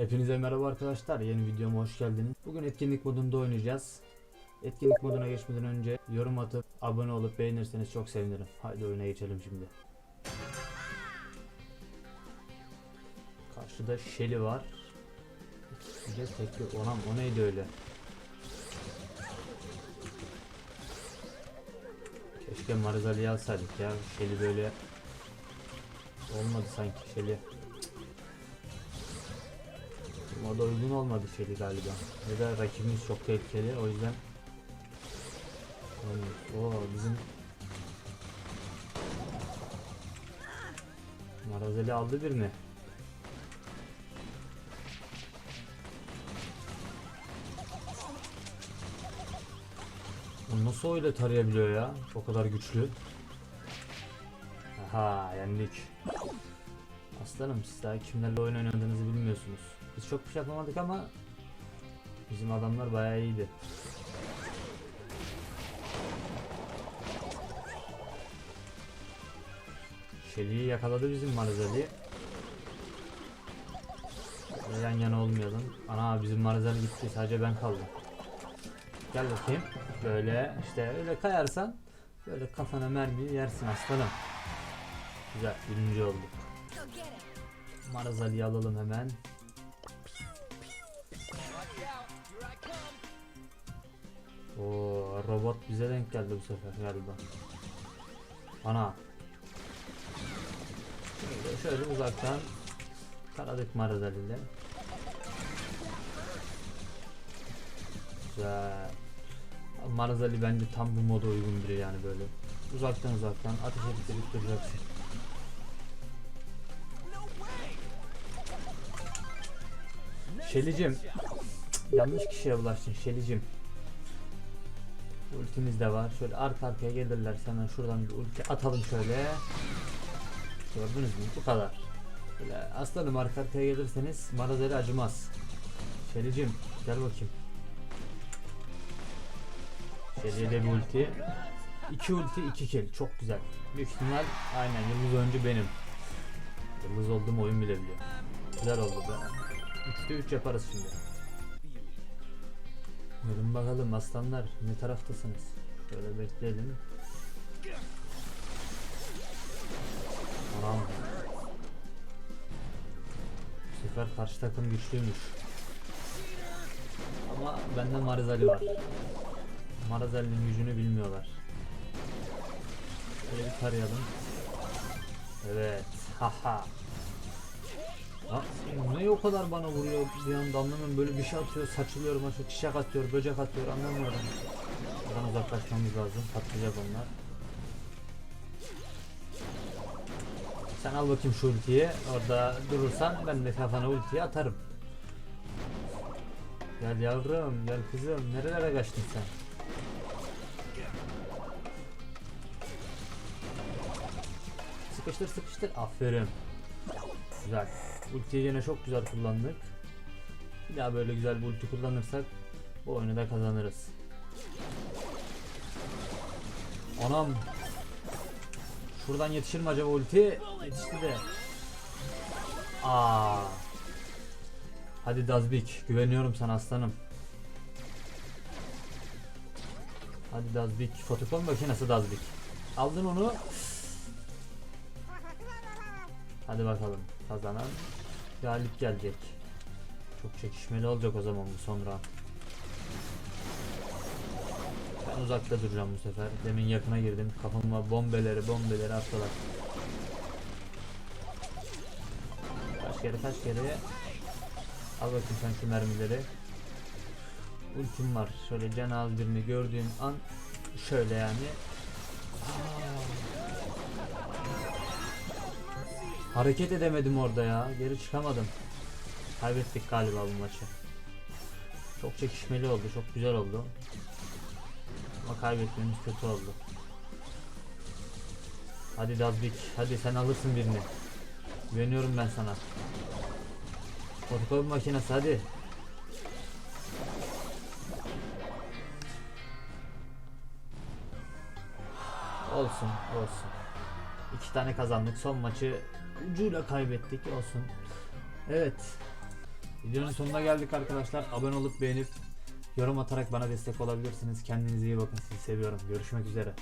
Hepinize merhaba arkadaşlar. Yeni videoma hoş geldiniz. Bugün etkinlik modunda oynayacağız. Etkinlik moduna geçmeden önce yorum atıp abone olup beğenirseniz çok sevinirim. Haydi oyuna geçelim şimdi. Karşıda Shelly var. Bir de tekli. Onam o neydi öyle? Keşke Marzali'yi alsaydık ya. Shelly böyle olmadı sanki Shelly. Moda uygun olmadı Shelly galiba. Ya da rakibimiz çok tehlikeli o yüzden yani, o bizim Marazeli aldı birini. O Nasıl öyle tarayabiliyor ya? O kadar güçlü. Aha yendik. Aslanım siz daha kimlerle oyun oynadığınızı bilmiyorsunuz. Biz çok bir şey yapamadık ama bizim adamlar bayağı iyiydi. Şeli'yi yakaladı bizim Marzali. Yan yana olmayalım. Ana bizim Marzali gitti sadece ben kaldım. Gel bakayım. Böyle işte öyle kayarsan böyle kafana mermi yersin aslanım. Güzel birinci olduk. Marazali'yi alalım hemen. Oo, robot bize denk geldi bu sefer galiba. Ana. Şöyle, şöyle uzaktan taradık Marazali'yle. Güzel. Marazali bence tam bu moda uygun biri yani böyle. Uzaktan uzaktan ateş edip edip Şelicim. Yanlış kişiye bulaştın Şelicim. Ultimiz de var. Şöyle arka arkaya gelirler. Hemen şuradan bir ulti atalım şöyle. Gördünüz mü? Bu kadar. Böyle aslanım arka arkaya gelirseniz Marazeli acımaz. Şelicim gel bakayım. Şeli'ye de bir ulti. 2 ulti 2 kill. Çok güzel. Büyük ihtimal aynen yıldız önce benim. Yıldız olduğum oyun bile biliyor. Güzel oldu be. 3'te 3 yaparız şimdi. Görün bakalım aslanlar ne taraftasınız? Şöyle bekleyelim. Anam. Bu sefer karşı takım güçlüymüş. Ama bende Marizali var. Marazali'nin gücünü bilmiyorlar. Şöyle bir tarayalım. Evet. Haha. Ne o kadar bana vuruyor bir anda anlamıyorum böyle bir şey atıyor saçılıyor maçı çiçek atıyor böcek atıyor anlamıyorum. Buradan uzaklaşmamız lazım patlayacak onlar. Sen al bakayım şu ultiyi orada durursan ben de kafana ultiyi atarım. Gel yavrum gel kızım nerelere kaçtın sen? Sıkıştır sıkıştır aferin. Güzel. Ultiyi yine çok güzel kullandık. Bir daha böyle güzel bir ulti kullanırsak bu oyunu da kazanırız. Anam. Şuradan yetişir mi acaba ulti? Yetişti de. Aa. Hadi Dazbik. Güveniyorum sana aslanım. Hadi Dazbik. Fotokol makinesi Dazbik. Aldın onu. Hadi bakalım. Kazanan galip gelecek. Çok çekişmeli olacak o zaman bu sonra. Ben uzakta duracağım bu sefer. Demin yakına girdim. Kafama bombeleri bombeleri attılar. Kaç kere kaç kere. Al bakayım sen mermileri. Ultim var. Şöyle can birini gördüğüm an şöyle yani. Hareket edemedim orada ya. Geri çıkamadım. Kaybettik galiba bu maçı. Çok çekişmeli oldu. Çok güzel oldu. Ama kaybetmemiz kötü oldu. Hadi Dazbik. Hadi sen alırsın birini. Güveniyorum ben sana. Fotokopi makinesi hadi. Olsun olsun. İki tane kazandık. Son maçı ucuyla kaybettik. Olsun. Evet. Videonun sonuna geldik arkadaşlar. Abone olup beğenip yorum atarak bana destek olabilirsiniz. Kendinize iyi bakın. Sizi seviyorum. Görüşmek üzere.